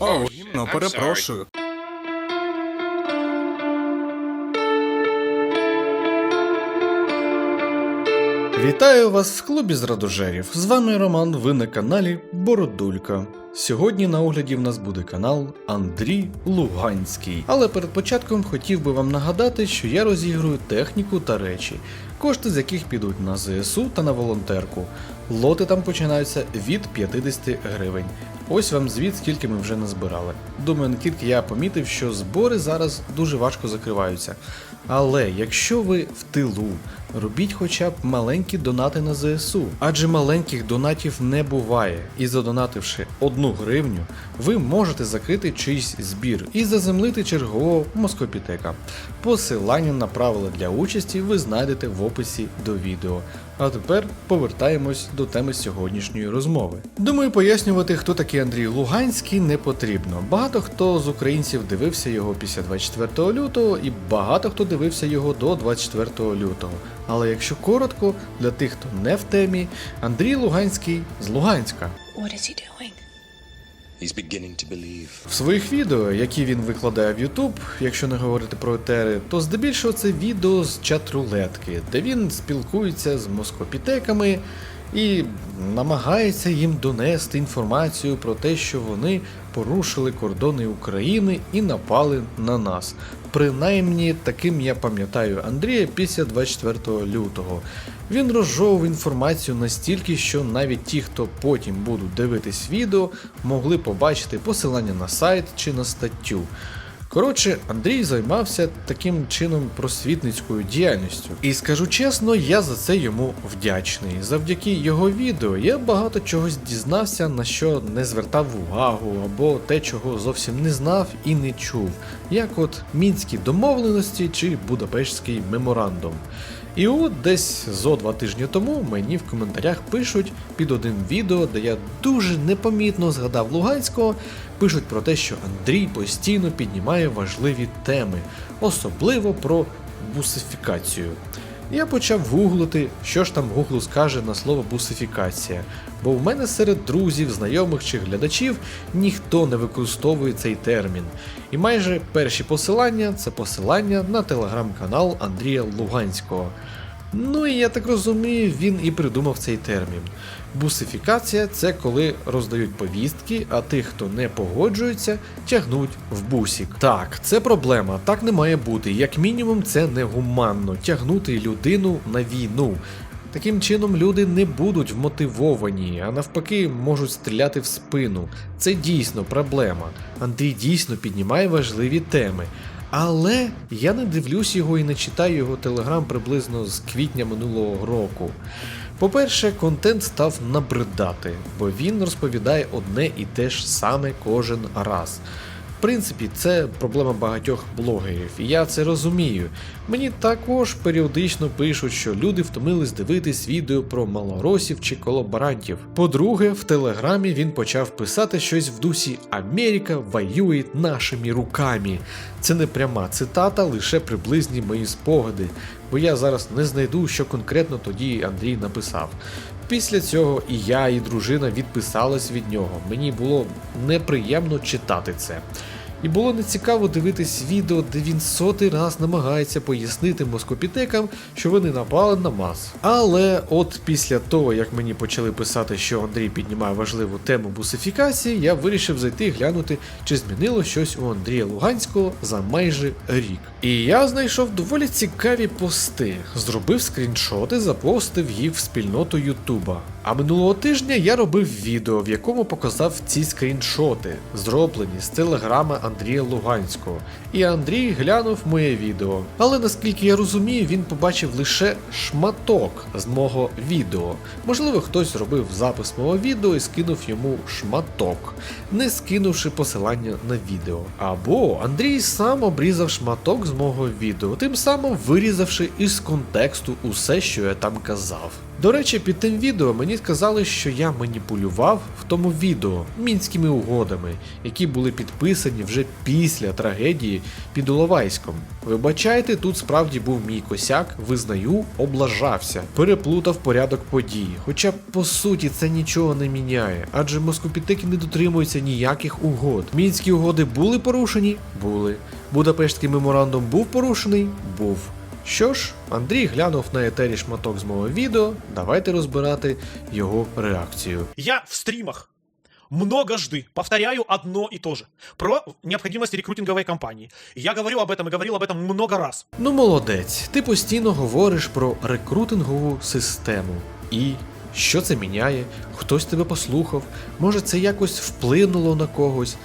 О, гімно, перепрошую. Вітаю вас в клубі зрадожерів. З вами Роман, ви на каналі Бородулька. Сьогодні на огляді в нас буде канал Андрій Луганський. Але перед початком хотів би вам нагадати, що я розігрую техніку та речі, кошти з яких підуть на ЗСУ та на волонтерку. Лоти там починаються від 50 гривень. Ось вам звіт, скільки ми вже назбирали. Думаю, не тільки я помітив, що збори зараз дуже важко закриваються. Але якщо ви в тилу, робіть хоча б маленькі донати на ЗСУ, адже маленьких донатів не буває. І задонативши одну гривню, ви можете закрити чийсь збір і заземлити чергового москопітека. Посилання на правила для участі ви знайдете в описі до відео. А тепер повертаємось до теми сьогоднішньої розмови. Думаю, пояснювати, хто такий Андрій Луганський, не потрібно. Багато хто з українців дивився його після 24 лютого, і багато хто дивився його до 24 лютого. Але якщо коротко, для тих, хто не в темі, Андрій Луганський з Луганська. What is he doing? В своїх відео, які він викладає в YouTube, якщо не говорити про етери, то здебільшого це відео з чат-рулетки, де він спілкується з москопітеками і намагається їм донести інформацію про те, що вони порушили кордони України і напали на нас. Принаймні, таким я пам'ятаю Андрія після 24 лютого. Він розжовував інформацію настільки, що навіть ті, хто потім будуть дивитись відео, могли побачити посилання на сайт чи на статтю. Коротше, Андрій займався таким чином просвітницькою діяльністю. І скажу чесно, я за це йому вдячний. Завдяки його відео я багато чогось дізнався, на що не звертав увагу, або те, чого зовсім не знав і не чув, як от мінські домовленості чи Будапештський меморандум. І от десь зо два тижні тому мені в коментарях пишуть під одним відео, де я дуже непомітно згадав Луганського, пишуть про те, що Андрій постійно піднімає важливі теми, особливо про бусифікацію. Я почав гуглити, що ж там Google скаже на слово бусифікація, бо в мене серед друзів, знайомих чи глядачів ніхто не використовує цей термін. І майже перші посилання це посилання на телеграм-канал Андрія Луганського. Ну і я так розумію, він і придумав цей термін. Бусифікація це коли роздають повістки, а тих, хто не погоджується, тягнуть в бусік. Так, це проблема, так не має бути. Як мінімум, це негуманно тягнути людину на війну. Таким чином люди не будуть вмотивовані, а навпаки можуть стріляти в спину. Це дійсно проблема. Андрій дійсно піднімає важливі теми. Але я не дивлюсь його і не читаю його телеграм приблизно з квітня минулого року. По-перше, контент став набридати, бо він розповідає одне і те ж саме кожен раз. В принципі, це проблема багатьох блогерів, і я це розумію. Мені також періодично пишуть, що люди втомились дивитись відео про малоросів чи колаборантів. По-друге, в телеграмі він почав писати щось в дусі Америка воює нашими руками. Це не пряма цитата, лише приблизні мої спогади, бо я зараз не знайду, що конкретно тоді Андрій написав. Після цього і я, і дружина відписались від нього. Мені було неприємно читати це. І було нецікаво дивитись відео, де він сотий раз намагається пояснити москопітекам, що вони напали на мас. Але от після того, як мені почали писати, що Андрій піднімає важливу тему бусифікації, я вирішив зайти і глянути, чи змінило щось у Андрія Луганського за майже рік. І я знайшов доволі цікаві пости, зробив скріншоти, запостив їх в спільноту Ютуба. А минулого тижня я робив відео, в якому показав ці скріншоти, зроблені з телеграма Андрія Луганського. І Андрій глянув моє відео. Але наскільки я розумію, він побачив лише шматок з мого відео. Можливо, хтось зробив запис мого відео і скинув йому шматок, не скинувши посилання на відео. Або Андрій сам обрізав шматок з мого відео, тим самим вирізавши із контексту усе, що я там казав. До речі, під тим відео мені сказали, що я маніпулював в тому відео мінськими угодами, які були підписані вже після трагедії під Іловайськом. Вибачайте, тут справді був мій косяк, визнаю, облажався, переплутав порядок подій. Хоча по суті це нічого не міняє, адже москопітеки не дотримуються ніяких угод. Мінські угоди були порушені? Були. Будапештський меморандум був порушений? Був. Що ж, Андрій глянув на етері шматок з мого відео, давайте розбирати його реакцію. Я в стримах многожды повторяю одно и то же про необходимость рекрутинговой кампании. Я говорю об этом и говорил об этом много раз. Ну, молодець, ти постійно говориш про рекрутингову систему. І що це міняє? Хтось тебе послухав, може це якось вплинуло на когось.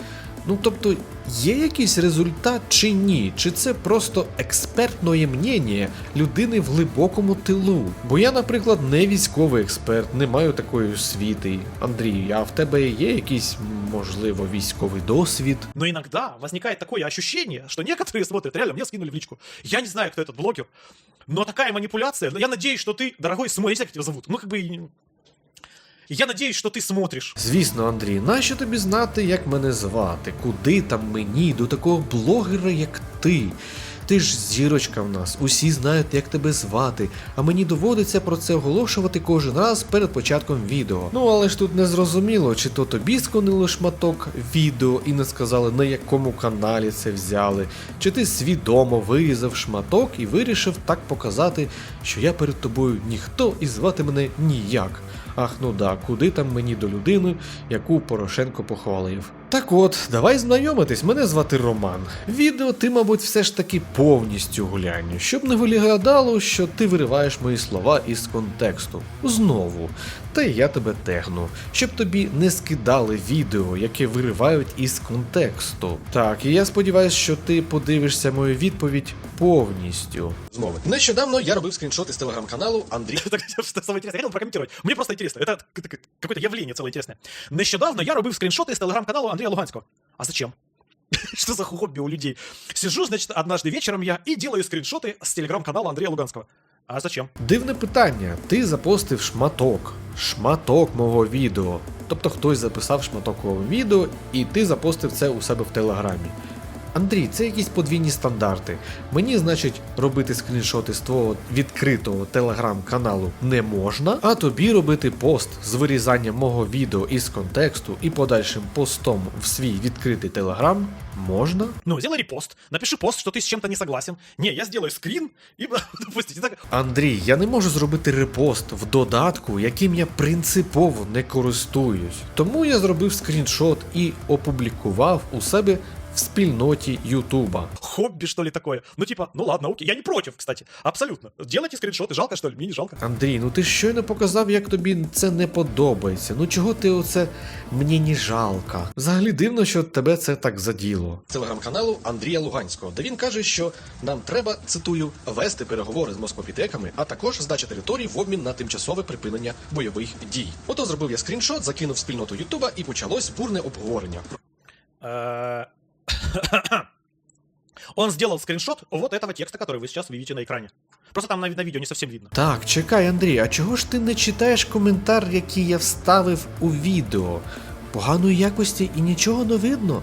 Ну тобто, є якийсь результат чи ні? Чи це просто експертне мнення людини в глибокому тилу? Бо я, наприклад, не військовий експерт, не маю такої освіти. Андрій, а в тебе є якийсь, можливо, військовий досвід? Но иногда возникает такое ощущение, что некоторые смотрят, реально, мне скинули в личку. Я не знаю, кто этот блогер, но такая манипуляция. Я надеюсь, что ты, дорогой, смотришь, как тебя зовут. Ну, как бы... я надеюсь, что ты смотришь. Звісно, Андрій, нащо тобі знати, як мене звати? Куди там мені до такого блогера, як ти? Ти ж зірочка в нас, усі знають, як тебе звати, а мені доводиться про це оголошувати кожен раз перед початком відео. Ну але ж тут не зрозуміло, чи то тобі сконили шматок відео і не сказали на якому каналі це взяли, чи ти свідомо вирізав шматок і вирішив так показати, що я перед тобою ніхто і звати мене ніяк. Ах, ну да, куди там мені до людини, яку Порошенко похвалив. Так от, давай знайомитись, мене звати Роман. Відео ти, мабуть, все ж таки повністю глянь, щоб не виглядало, що ти вириваєш мої слова із контексту. Знову. Та й я тебе тегну, щоб тобі не скидали відео, яке виривають із контексту. Так, і я сподіваюся, що ти подивишся мою відповідь повністю. Змови. Нещодавно я робив скріншот із телеграм-каналу Андрій. Так, интересное, я хотел прокомментировать. Мне просто к- к- какое-то явление целое интересное. Нещодавно я робив скріншоти з телеграм-каналу Андрея Луганского. А зачем? Что за хобби у людей? Сижу, значит, однажды вечером я и делаю скриншоты с телеграм-канала Андрея Луганского. А зачем? Дивне питання. Ти запостив шматок, шматок мого відео. Тобто хтось записав шматок мого відео, і ти запостив це у себе в телеграмі. Андрій, це якісь подвійні стандарти. Мені, значить, робити скріншоти з твого відкритого телеграм-каналу не можна, а тобі робити пост з вирізанням мого відео із контексту і подальшим постом в свій відкритий телеграм можна. Ну, сделай репост, напиши пост, что ты с чем-то не согласен. Не, я сделаю скрин и, допустите, так... Андрій, я не можу зробити репост в додатку, яким я принципово не користуюсь. Тому я зробив скріншот і опублікував у себе в спільноті Ютуба. Хобби, что ли, такое? Ну, типа, ну ладно, окей. Я не против, кстати. Абсолютно. Делайте скриншоты. Жалко, что ли? Мне не жалко. Андрій, ну ти щойно показав, як тобі це не подобається. Ну чого ти оце мені не жалко? Взагалі дивно, що тебе це так заділо. телеграм-каналу Андрія Луганського, де він каже, що нам треба, цитую, вести переговори з москопітеками, а також здача територій в обмін на тимчасове припинення бойових дій. Ото зробив я скріншот, закинув в спільноту Ютуба і почалось бурне обговорення. Э, Он сделал скриншот вот этого текста, который вы сейчас видите на экране. Просто там на, на видео не совсем видно. Так, чекай, Андрій, а чого ж ти не читаєш коментар, який я вставив у відео? Поганої якості і нічого не видно?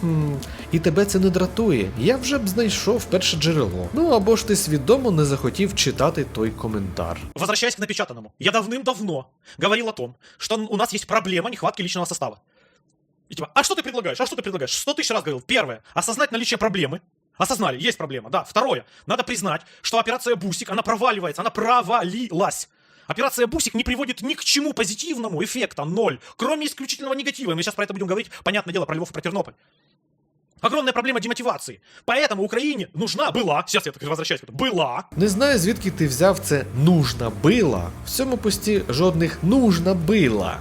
Хм, і тебе це не дратує. Я вже б знайшов перше джерело. Ну або ж ти свідомо не захотів читати той коментар. Возвращаясь к напечатанному. Я давным-давно говорил о том, что у нас есть проблема нехватки личного состава. И типа, а что ты предлагаешь? А что ты предлагаешь? Сто тысяч раз говорил. Первое. Осознать наличие проблемы. Осознали, есть проблема, да. Второе. Надо признать, что операция Бусик, она проваливается, она провалилась. Операция Бусик не приводит ни к чему позитивному эффекта, ноль. Кроме исключительного негатива. Мы сейчас про это будем говорить, понятное дело, про Львов и про Тернополь. Огромная проблема демотивации. Поэтому Украине нужна была, сейчас я так возвращаюсь, была Не знаю, звідки ти взяв це нужна била. В цьому пості жодних нужна била.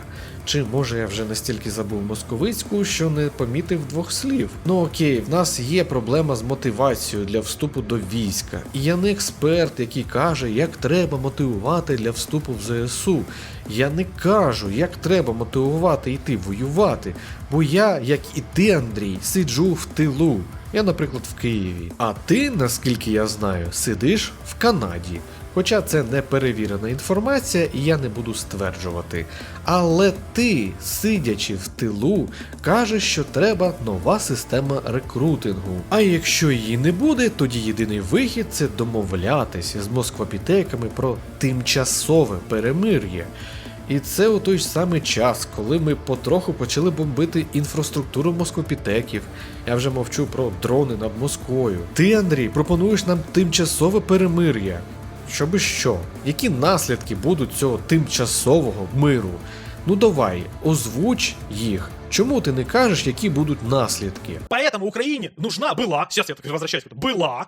Чи може я вже настільки забув московицьку, що не помітив двох слів? Ну окей, в нас є проблема з мотивацією для вступу до війська. І я не експерт, який каже, як треба мотивувати для вступу в ЗСУ. Я не кажу, як треба мотивувати йти воювати. Бо я, як і ти, Андрій, сиджу в тилу. Я, наприклад, в Києві. А ти, наскільки я знаю, сидиш в Канаді. Хоча це не перевірена інформація, і я не буду стверджувати. Але ти, сидячи в тилу, кажеш, що треба нова система рекрутингу. А якщо її не буде, тоді єдиний вихід це домовлятися з москвопітеками про тимчасове перемир'я. І це у той самий час, коли ми потроху почали бомбити інфраструктуру москопітеків. Я вже мовчу про дрони над Москвою. Ти, Андрій, пропонуєш нам тимчасове перемир'я. Щоби що? Які наслідки будуть цього тимчасового миру? Ну давай, озвуч їх. Чому ти не кажеш, які будуть наслідки? Поэтому Украине нужна была, сейчас я так возвращаюсь, к этому, была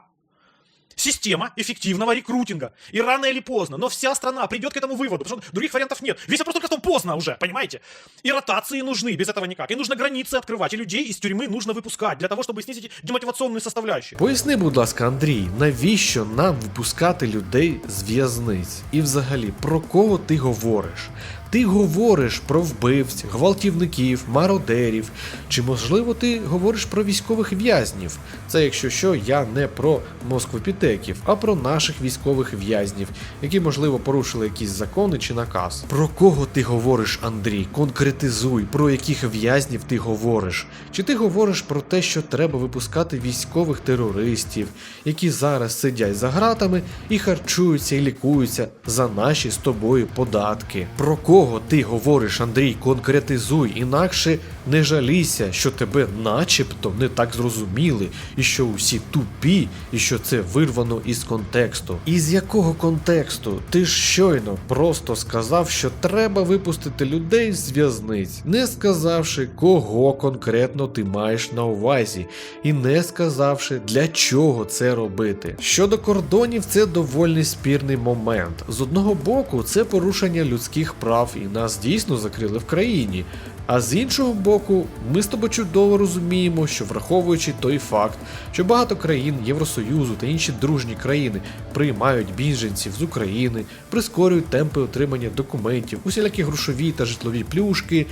система эффективного рекрутинга. И рано или поздно, но вся страна придет к этому выводу, потому что других вариантов нет. Весь вопрос только в том, поздно уже, понимаете? И ротации нужны, без этого никак. И нужно границы открывать, и людей из тюрьмы нужно выпускать, для того, чтобы снизить демотивационные составляющие. Поясни, будь ласка, Андрій, навіщо нам випускати людей з в'язниць? І взагалі, про кого ти говориш? Ти говориш про вбивць, гвалтівників, мародерів, чи можливо ти говориш про військових в'язнів? Це якщо що, я не про москвопітеків, а про наших військових в'язнів, які можливо порушили якісь закони чи наказ. Про кого ти говориш, Андрій? Конкретизуй, про яких в'язнів ти говориш? Чи ти говориш про те, що треба випускати військових терористів, які зараз сидять за гратами і харчуються і лікуються за наші з тобою податки? Про кого ти говориш, Андрій? Конкретизуй, інакше не жалійся, що тебе начебто не так зрозуміли, і що усі тупі, і що це вирвано із контексту. Із якого контексту? Ти ж щойно просто сказав, що треба випустити людей з в'язниць, не сказавши, кого конкретно ти маєш на увазі, і не сказавши, для чого це робити. Щодо кордонів, це доволі спірний момент. З одного боку, це порушення людських прав, і нас дійсно закрили в країні. А з іншого боку, ми з тобою чудово розуміємо, що враховуючи той факт, що багато країн Євросоюзу та інші дружні країни приймають біженців з України, прискорюють темпи отримання документів, усілякі грошові та житлові плюшки,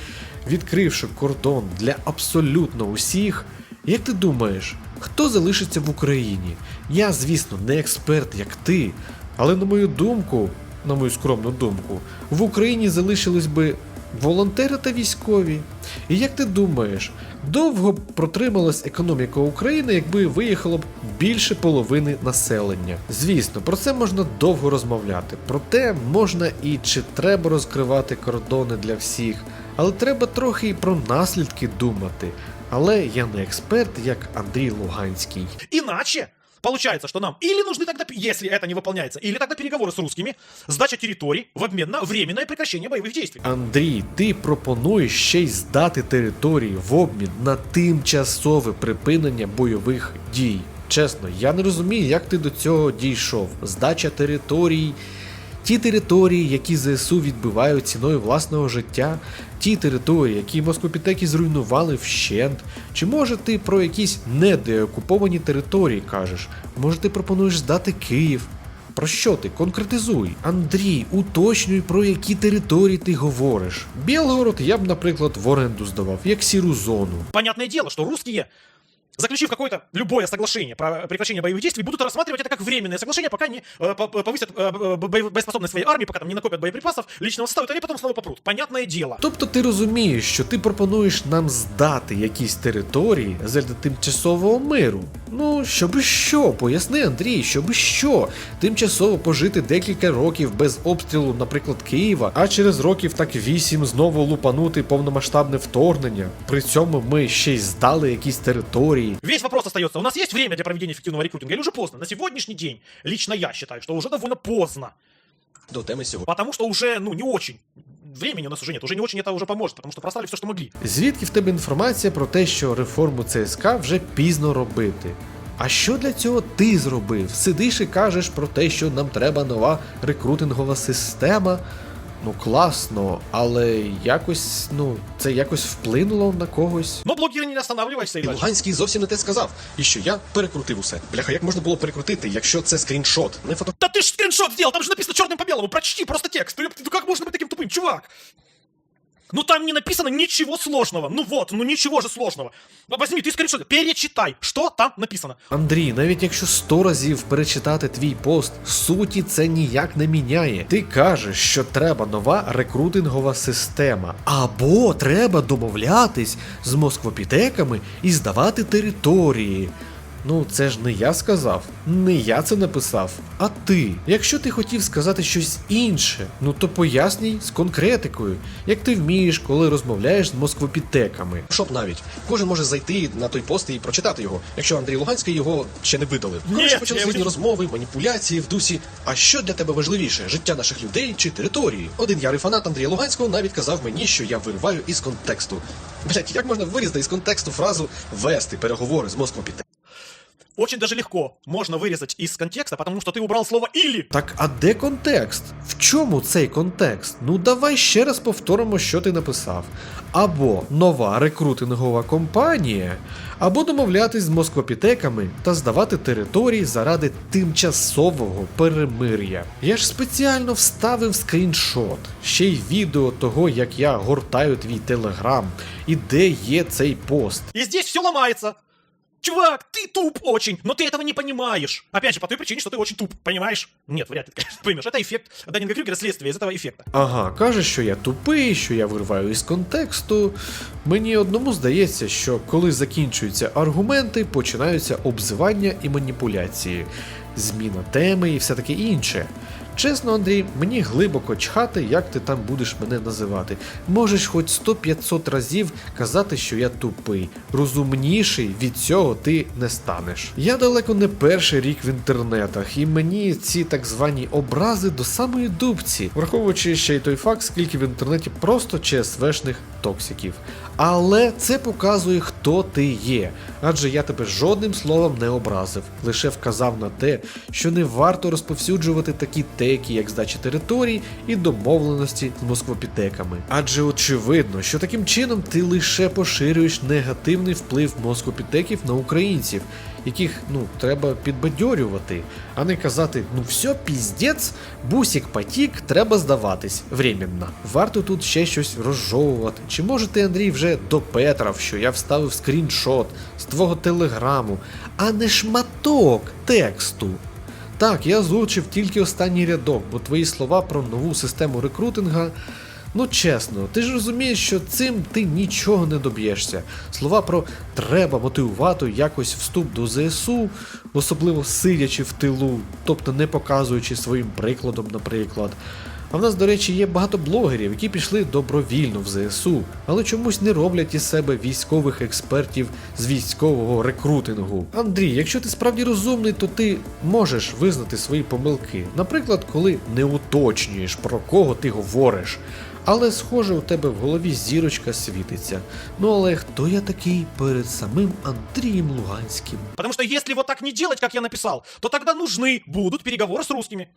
відкривши кордон для абсолютно усіх. Як ти думаєш, хто залишиться в Україні? Я, звісно, не експерт, як ти, але на мою думку, на мою скромну думку, в Україні залишились би волонтери та військові. І як ти думаєш, довго б протрималась економіка України, якби виїхало б більше половини населення? Звісно, про це можна довго розмовляти. Проте можна і чи треба розкривати кордони для всіх, але треба трохи і про наслідки думати. Але я не експерт, як Андрій Луганський. Иначе получается, что нам или нужны тогда, если это не выполняется, или тогда переговоры с русскими, сдача территорий в обмен на временное прекращение боевых действий. Андрій, ти пропонуєш ще й здати території в обмін на тимчасове припинення бойових дій. Чесно, я не розумію, як ти до цього дійшов. Здача територій. Ті території, які ЗСУ відбивають ціною власного життя, ті території, які москопітеки зруйнували вщент. Чи може ти про якісь недеокуповані території кажеш? Може ти пропонуєш здати Київ? Про що ти? Конкретизуй. Андрій, уточнюй, про які території ти говориш. Білгород я б, наприклад, в оренду здавав, як сіру зону. Понятное дело, что русские, заключив какое-то любое соглашение про прекращение боевых действий, будут рассматривать это как временное соглашение, пока не э, по- по- повысят э, э, боев- боеспособность своей армии, пока там не накопят боеприпасов, личного состава, и они потом снова попрут. Понятное дело. Тобто ти розумієш, що ти пропонуєш нам здати якісь території заради тимчасового миру. Ну, щоби що, поясни, Андрій, щоби що? Тимчасово пожити декілька років без обстрілу, наприклад, Києва, а через років так вісім знову лупанути повномасштабне вторгнення. При цьому ми ще й здали якісь території. Весь вопрос остается. У нас есть время для проведения эффективного рекрутинга или уже поздно? На сегодняшний день, лично я считаю, что уже довольно поздно. До теми сьогодні. Потому что уже, ну, не очень. Времени у нас уже нет. Уже не очень это уже поможет, потому что просрали все, что могли. Звідки в тебе інформація про те, що реформу ЦСК вже пізно робити? А що для цього ти зробив? Сидиш і кажеш про те, що нам треба нова рекрутингова система. Ну класно, але якось, ну, це якось вплинуло на когось. Но блогеры не останавливайся и І дальше. Луганський зовсім не те сказав. І що я перекрутив усе. Бляха, як можна було перекрутити, якщо це скріншот, не фото. Да ты ж скриншот сделал, там же написано черным по белому, прочти просто текст. Ну, ёпта, ну как можно быть таким тупым, чувак? Ну там не написано ничего сложного. Ну вот, ну ничего же сложного. Возьми, ты скриншот, перечитай, что там написано. Андрій, навіть якщо сто разів перечитати твій пост, суті це ніяк не міняє. Ти кажеш, що треба нова рекрутингова система, або треба домовлятись з москвопітеками і здавати території. Ну, це ж не я сказав, не я це написав, а ти. Якщо ти хотів сказати щось інше, ну то поясній з конкретикою, як ти вмієш, коли розмовляєш з москвопітеками. Щоб навіть кожен може зайти на той пост і прочитати його, якщо Андрій Луганський його ще не видалив. Ні, Коротше, почали різні розмови, маніпуляції в дусі. А що для тебе важливіше? Життя наших людей чи території? Один ярий фанат Андрія Луганського навіть казав мені, що я вириваю із контексту. Блять, як можна вирізати із контексту фразу вести переговори з Москвопітеками? Очень даже легко можно вырезать из контекста, потому что ты убрал слово «или». Так а де контекст? В чому цей контекст? Ну давай ще раз повторимо, що ти написав. Або нова рекрутингова компанія, або домовлятись з москвопітеками та здавати території заради тимчасового перемир'я. Я ж спеціально вставив скріншот, ще й відео того, як я гортаю твій телеграм, і де є цей пост. И здесь все ломается. Чувак, ты туп очень, но ты этого не понимаешь. Опять же, по той причине, что ты очень туп, понимаешь? Нет, вряд ли ты, конечно, поймешь. Это эффект Даннинга Крюгера, следствие из этого эффекта. Ага, каже, що я тупий, що я вирваю із контексту. Мені одному здається, що коли закінчуються аргументи, починаються обзивання і маніпуляції, зміна теми і все таке інше. Чесно, Андрій, мені глибоко чхати, як ти там будеш мене називати. Можеш хоч 100-500 разів казати, що я тупий. Розумніший від цього ти не станеш. Я далеко не перший рік в інтернетах, і мені ці так звані образи до самої дубці, враховуючи ще й той факт, скільки в інтернеті просто ЧСВшних токсиків. Але це показує, хто ти є, адже я тебе жодним словом не образив, лише вказав на те, що не варто розповсюджувати такі теки, як здача територій і домовленості з москвопітеками. Адже очевидно, що таким чином ти лише поширюєш негативний вплив москвопітеків на українців, яких ну треба підбадьорювати, а не казати, ну все, піздець, бусік потік, треба здаватись временно. Варто тут ще щось розжовувати. Чи може ти, Андрій, вже допетрав, що я вставив скріншот з твого телеграму, а не шматок тексту? Так, я озвучив тільки останній рядок, бо твої слова про нову систему рекрутинга. Ну чесно, ти ж розумієш, що цим ти нічого не доб'єшся. Слова про треба мотивувати якось вступ до ЗСУ, особливо сидячи в тилу, тобто не показуючи своїм прикладом, наприклад. А в нас, до речі, є багато блогерів, які пішли добровільно в ЗСУ, але чомусь не роблять із себе військових експертів з військового рекрутингу. Андрій, якщо ти справді розумний, то ти можеш визнати свої помилки. Наприклад, коли не уточнюєш про кого ти говориш. Але схоже, у тебе в голові зірочка світиться. Ну але хто я такий перед самим Андрієм Луганським? Потому что если вот так не делать, как я написал, то тогда нужны будут переговоры с русскими.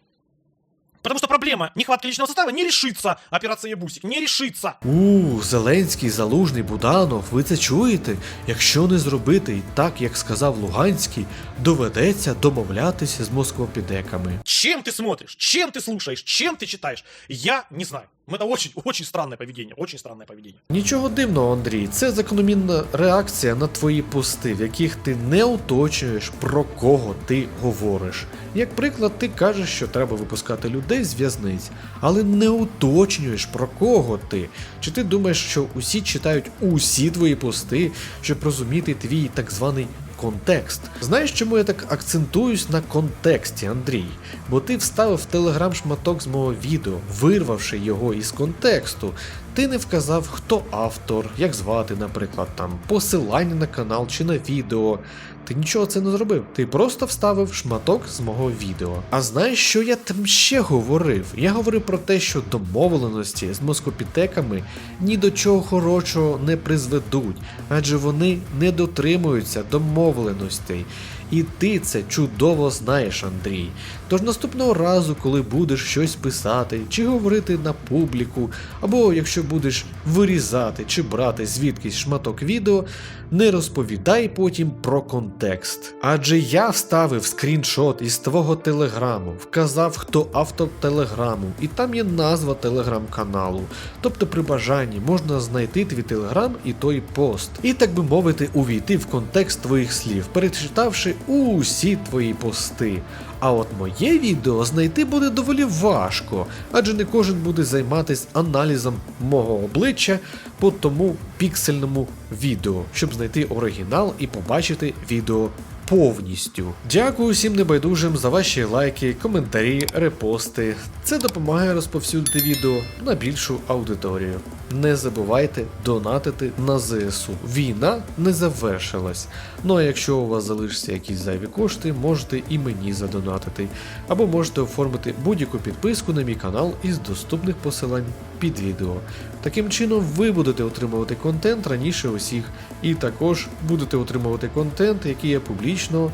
Потому что проблема нехватки личного состава не решится. Операция Бусик не решится. У, Зеленський, Залужний, Буданов, ви це чуєте? Якщо не зробити і так, як сказав Луганський, доведеться домовлятися з москвопідеками. Чем ты смотришь? Чем ты слушаешь? Чем ты читаешь? Я не знаю. Это очень, очень странное поведение. Очень странное поведение. Нічого дивного, Андрій, це закономірна реакція на твої пости, в яких ти не уточнюєш про кого ти говориш. Як приклад, ти кажеш, що треба випускати людей з в'язниць, але не уточнюєш про кого ти. Чи ти думаєш, що усі читають усі твої пости, щоб розуміти твій так званий контекст. Знаєш, чому я так акцентуюсь на контексті, Андрій? Бо ти вставив в телеграм шматок з мого відео, вирвавши його із контексту. Ти не вказав, хто автор, як звати, наприклад, там посилання на канал чи на відео. Ти нічого це не зробив. Ти просто вставив шматок з мого відео. А знаєш, що я там ще говорив? Я говорив про те, що домовленості з москопітеками ні до чого хорошого не призведуть, адже вони не дотримуються домовленостей. І ти це чудово знаєш, Андрій. Тож наступного разу, коли будеш щось писати чи говорити на публіку, або якщо будеш вирізати чи брати звідкись шматок відео, не розповідай потім про контекст. Адже я вставив скріншот із твого телеграму, вказав, хто автор телеграму, і там є назва телеграм-каналу. Тобто при бажанні можна знайти твій телеграм і той пост. І так би мовити, увійти в контекст твоїх слів, перечитавши усі твої пости. А от моє відео знайти буде доволі важко, адже не кожен буде займатися аналізом мого обличчя по тому піксельному відео, щоб знайти оригінал і побачити відео повністю. Дякую всім небайдужим за ваші лайки, коментарі, репости. Це допомагає розповсюдити відео на більшу аудиторію. Не забувайте донатити на ЗСУ. Війна не завершилась. Ну а якщо у вас залишаться якісь зайві кошти, можете і мені задонатити. Або можете оформити будь-яку підписку на мій канал із доступних посилань під відео. Таким чином ви будете отримувати контент раніше усіх, і також будете отримувати контент, який я публічно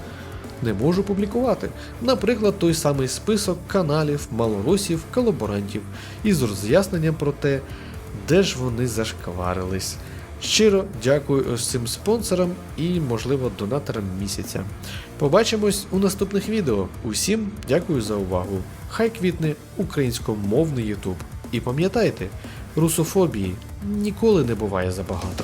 не можу публікувати. Наприклад, той самий список каналів, малоросів, колаборантів із роз'ясненням про те, де ж вони зашкварились. Щиро дякую ось цим спонсорам і, можливо, донаторам місяця. Побачимось у наступних відео. Усім дякую за увагу. Хай квітне українськомовний Ютуб. І пам'ятайте, русофобії ніколи не буває забагато.